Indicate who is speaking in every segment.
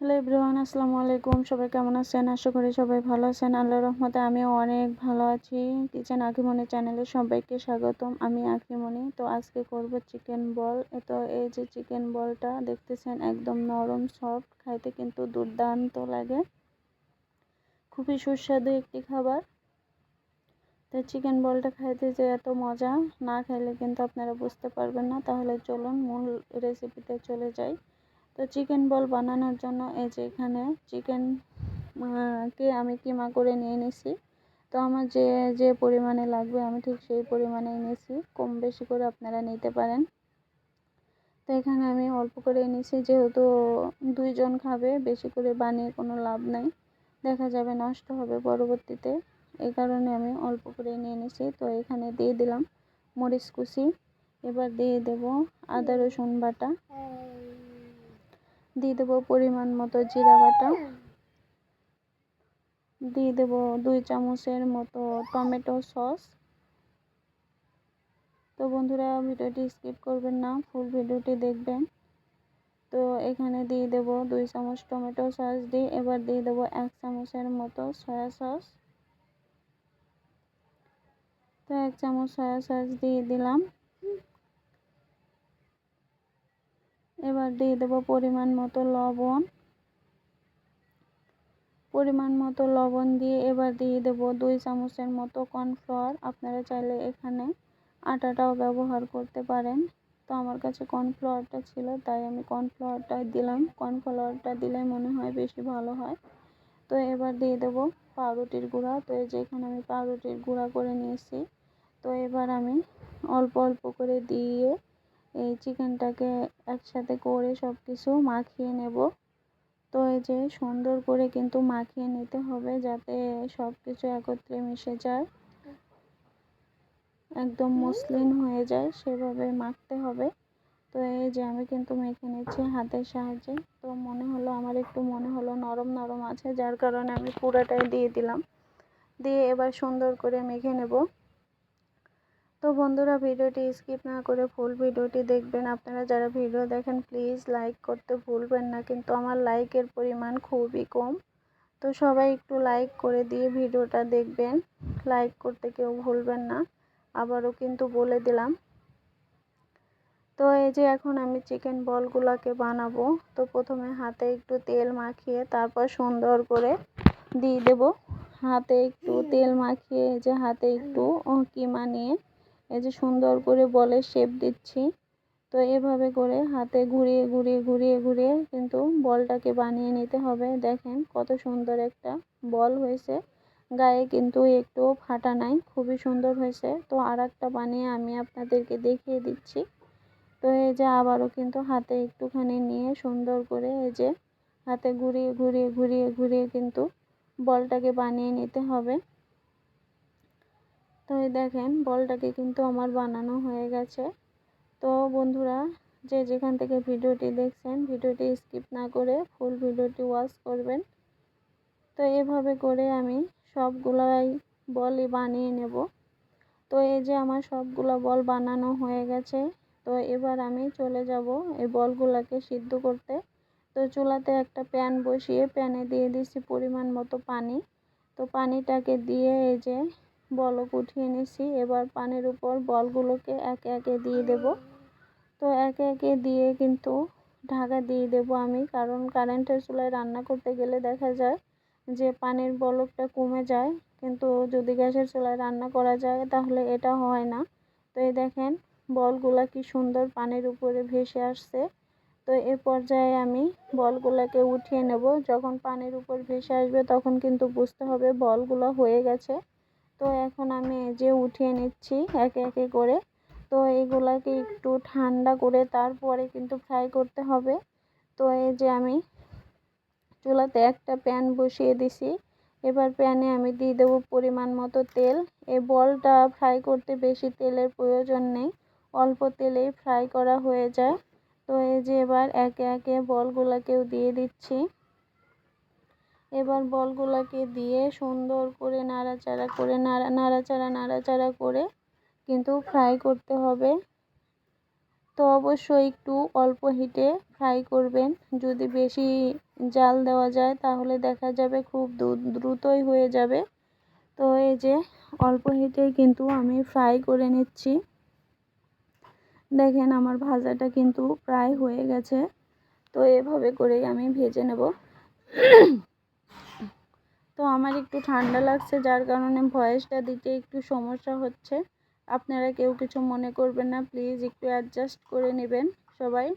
Speaker 1: Hello everyone, আসসালামু আলাইকুম। সবাই কেমন আছেন? আশা করি সবাই ভালো আছেন। আল্লাহ রহমতে আমিও অনেক ভালো আছি। কিচেন আখিমণি চ্যানেলে সবাইকে স্বাগতম। আমি আখিমণি তো আজকে করব চিকেন বল। তো এই যে চিকেন বলটা দেখতেছেন, একদম নরম, সফট, খাইতে কিন্তু দুর্দান্ত লাগে। খুবই সুস্বাদু একটি খাবার। তো চিকেন বলটা খাইতে যে এত মজা না খাইলে কিন্তু আপনারা বুঝতে পারবেন না। তাহলে চলুন মূল রেসিপিতে চলে যাই। তো চিকেন বল বানানোর জন্য এই যে এখানে চিকেন কে আমি কিমা করে নিয়ে নিছি। তো আমার যে যে পরিমাণে লাগবে আমি ঠিক সেই পরিমাণে নিয়েছি কম বেশি করে আপনারা নিতে পারেন। তো এখানে আমি অল্প করে নিয়েছি যেহেতু দুইজন খাবে, বেশি করে বানিয়ে কোনো লাভ নাই। দেখা যাবে নষ্ট হবে পরবর্তীতে। এই কারণে আমি অল্প করে নিয়ে নিছি। তো এখানে দিয়ে দিলাম মরিচ কুচি। এবার দিয়ে দেব আদা রসুন বাটা। দিয়ে দেবো পরিমাণ মতো জিরা বাটা। দিয়ে দেব দুই চামচের মতো টমেটো সস। তো বন্ধুরা, ভিডিওটি স্কিপ করবেন না, ফুল ভিডিওটি দেখবেন। তো এখানে দিয়ে দেব দুই চামচ টমেটো সস দিয়ে, এবার দিয়ে দেব এক চামচের মতো সয়া সস। তো এক চামচ সয়া সস দিয়ে দিলাম। এবার দিয়ে দেবো পরিমাণ মতো লবণ। পরিমাণ মতো লবণ দিয়ে এবার দিয়ে দেব দুই চামচের মতো কর্নফ্লাওয়ার। আপনারা চাইলে এখানে আটাটাও ব্যবহার করতে পারেন। তো আমার কাছে কর্নফ্লাওয়ারটা ছিল, তাই আমি কর্নফ্লাওয়ারটা দিলাম। কর্নফ্লাওয়ারটা দিলে মনে হয় বেশি ভালো হয়। তো এবার দিয়ে দেবো পাউরুটির গুঁড়া। তো এই যে এখানে আমি পাউরুটির গুঁড়া করে নিয়েছি। তো এবার আমি অল্প অল্প করে দিয়ে এই চিকেনটাকে একসাথে করে সব কিছু মাখিয়ে নেব। তো এই যে সুন্দর করে কিন্তু মাখিয়ে নিতে হবে যাতে সব কিছু একত্রে মিশে যায়। একদম মসলিন হয়ে যায়, সেভাবে মাখতে হবে। তো এই যে আমি কিন্তু মেখে নিচ্ছি হাতের সাহায্যে। তো মনে হলো, আমার একটু মনে হলো নরম নরম আছে, যার কারণে আমি পুরাটাই দিয়ে দিলাম। দিয়ে এবার সুন্দর করে মেখে নেব। তো বন্ধুরা ভিডিওটি স্কিপ না করে ফুল ভিডিওটি দেখবেন। আপনারা যারা ভিডিও দেখেন প্লিজ লাইক করতে ভুলবেন না। কিন্তু আমার লাইকের পরিমাণ খুবই কম। তো সবাই একটু লাইক করে দিয়ে ভিডিওটা দেখবেন। লাইক করতে কেউ ভুলবেন না। আবারও কিন্তু বলে দিলাম। তো এই যে এখন আমি চিকেন বলগুলোকে বানাবো। তো প্রথমে হাতে একটু তেল মাখিয়ে তারপর সুন্দর করে দিয়ে দেব। হাতে একটু তেল মাখিয়ে যে হাতে একটু কিমা নিয়ে এই যে সুন্দর করে বলে শেপ দিচ্ছি। তো এভাবে করে হাতে ঘুরিয়ে ঘুরিয়ে ঘুরিয়ে ঘুরিয়ে কিন্তু বলটাকে বানিয়ে নিতে হবে। দেখেন কত সুন্দর একটা বল হয়েছে। গায়ে কিন্তু একটু ফাটা নাই, খুবই সুন্দর হয়েছে। তো আর একটা বানিয়ে আমি আপনাদেরকে দেখিয়ে দিচ্ছি। তো এই যে আবারও কিন্তু হাতে একটুখানি নিয়ে সুন্দর করে এই যে হাতে ঘুরিয়ে ঘুরিয়ে ঘুরিয়ে ঘুরিয়ে কিন্তু বলটাকে বানিয়ে নিতে হবে। তো এই দেখেন, বলটাকে কিন্তু আমার বানানো হয়ে গেছে। তো বন্ধুরা, যে যেখান থেকে ভিডিওটি দেখছেন, ভিডিওটি স্কিপ না করে ফুল ভিডিওটি ওয়াচ করবেন। তো এভাবে করে আমি সবগুলাই বলই বানিয়ে নেব। তো এই যে আমার সবগুলো বল বানানো হয়ে গেছে, তো এবার আমি চলে যাব এই বলগুলোকে সিদ্ধ করতে। তো চুলাতে একটা প্যান বসিয়ে প্যানে দিয়ে দিছি পরিমাণ মতো পানি। তো পানিটাকে দিয়ে এই যে বলক উঠিয়ে নিছি। এবার পানির উপর বলগুলোকে একে একে দিয়ে দেব। তো একে একে দিয়ে কিন্তু ঢাকা দিয়ে দেব আমি, কারণ কারেন্টের চুলায় রান্না করতে গেলে দেখা যায় যে পানির বলকটা কমে যায়। কিন্তু যদি গ্যাসের চুলায় রান্না করা যায়, তাহলে এটা হয় না। তো এই দেখেন, বলগুলা কি সুন্দর পানির উপরে ভেসে আসছে। তো এ পর্যায়ে আমি বলগুলোকে উঠিয়ে নেব। যখন পানির উপর ভেসে আসবে, তখন কিন্তু বুঝতে হবে বলগুলো হয়ে গেছে। তো এখন আমি এই যে উঠিয়ে নিচ্ছি একে একে করে। তো এগুলাকে একটু ঠান্ডা করে তারপরে কিন্তু ফ্রাই করতে হবে। তো এই যে আমি চুলাতে একটা প্যান বসিয়ে দিছি। এবার প্যানে আমি দিয়ে দেবো পরিমাণ মতো তেল। এই বলটা ফ্রাই করতে বেশি তেলের প্রয়োজন নেই, অল্প তেলেই ফ্রাই করা হয়ে যায়। তো এই যে এবার একে একে বলগুলোকেও দিয়ে দিচ্ছি। এবার বলগুলোকে দিয়ে সুন্দর করে নাড়াচাড়া করে, নাড়া, নাড়াচাড়া নাড়াচাড়া করে কিন্তু ফ্রাই করতে হবে। তো অবশ্যই একটু অল্প হিটে ফ্রাই করবেন। যদি বেশি জাল দেওয়া যায় তাহলে দেখা যাবে খুব দ্রুতই হয়ে যাবে। তো এই যে অল্প হিটে কিন্তু আমি ফ্রাই করে নিচ্ছি। দেখেন আমার ভাজাটা কিন্তু প্রায় হয়ে গেছে। তো এভাবে করেই আমি ভেজে নেব। তো আমার একটু ঠান্ডা লাগছে, যার কারণে ভয়েসটা দিতে একটু সমস্যা হচ্ছে। আপনারা কেউ কিছু মনে করবেন না, প্লিজ একটু অ্যাডজাস্ট করে নেবেন সবাই।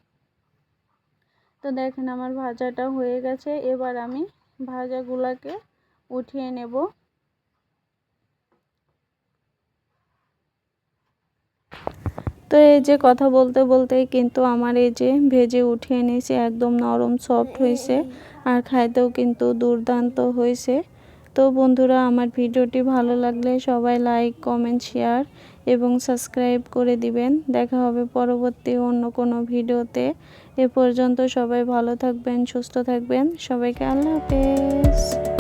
Speaker 1: তো দেখেন আমার ভাজাটা হয়ে গেছে, এবার আমি ভাজাগুলাকে উঠিয়ে নেব। তো এই যে কথা বলতে বলতে কিন্তু আমার এই যে ভেজে উঠিয়ে নিয়েছে একদম নরম সফট হয়েছে আর খাইতেও কিন্তু দুর্দান্ত হয়েছে। তো বন্ধুরা, আমার ভিডিওটি ভালো লাগলে সবাই লাইক কমেন্ট শেয়ার এবং সাবস্ক্রাইব করে দিবেন। দেখা হবে পরবর্তী অন্য কোনো ভিডিওতে। এ পর্যন্ত সবাই ভালো থাকবেন, সুস্থ থাকবেন। সবাইকে আল্লাহ হাফেজ।